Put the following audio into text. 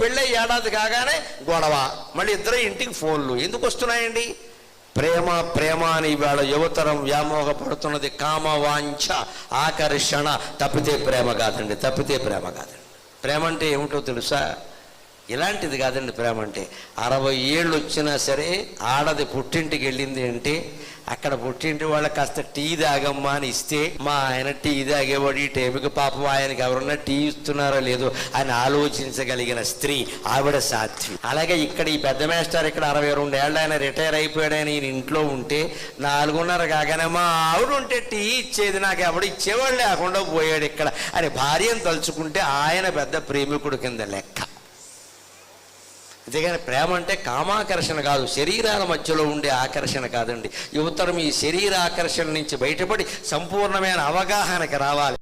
పెళ్ళై ఏడాది కాగానే గొడవ. మళ్ళీ ఇద్దరు ఇంటికి ఫోన్లు. ఎందుకు వస్తున్నాయండి? ప్రేమ ప్రేమ అని ఇవాళ యువతరం వ్యామోహపడుతున్నది కామవాంఛ. ఆకర్షణ తప్పితే ప్రేమ కాదండి తప్పితే ప్రేమ కాదండి. ప్రేమ అంటే ఏమిటో తెలుసా? ఇలాంటిది కాదండి ప్రేమ అంటే. అరవై ఏళ్ళు వచ్చినా సరే ఆడది పుట్టింటికి వెళ్ళింది అంటే అక్కడ పుట్టింటి వాళ్ళకి కాస్త టీ తాగమ్మా అని ఇస్తే మా ఆయన టీ తాగేవాడు ఈ టైంకి పాపం ఆయనకి ఎవరన్నా టీ ఇస్తున్నారో లేదో అని ఆలోచించగలిగిన స్త్రీ ఆవిడ సాధ్వి. అలాగే ఇక్కడ ఈ పెద్ద మేస్టర్ ఇక్కడ అరవై రెండు ఏళ్ళు ఆయన రిటైర్ అయిపోయాడని ఈయన ఇంట్లో ఉంటే నాలుగున్నర కాగానే మా ఆవిడ ఉంటే టీ ఇచ్చేది నాకు ఎవడు ఇచ్చేవాడు లేకుండా పోయాడు ఇక్కడ అని భార్యను తలుచుకుంటే ఆయన పెద్ద ప్రేమికుడు కింద లెక్క. అంతేగాని ప్రేమ అంటే కామాకర్షణ కాదు శరీరాల మధ్యలో ఉండే ఆకర్షణ కాదండి. యువతరం ఈ శరీర ఆకర్షణ నుంచి బయటపడి సంపూర్ణమైన అవగాహనకి రావాలి.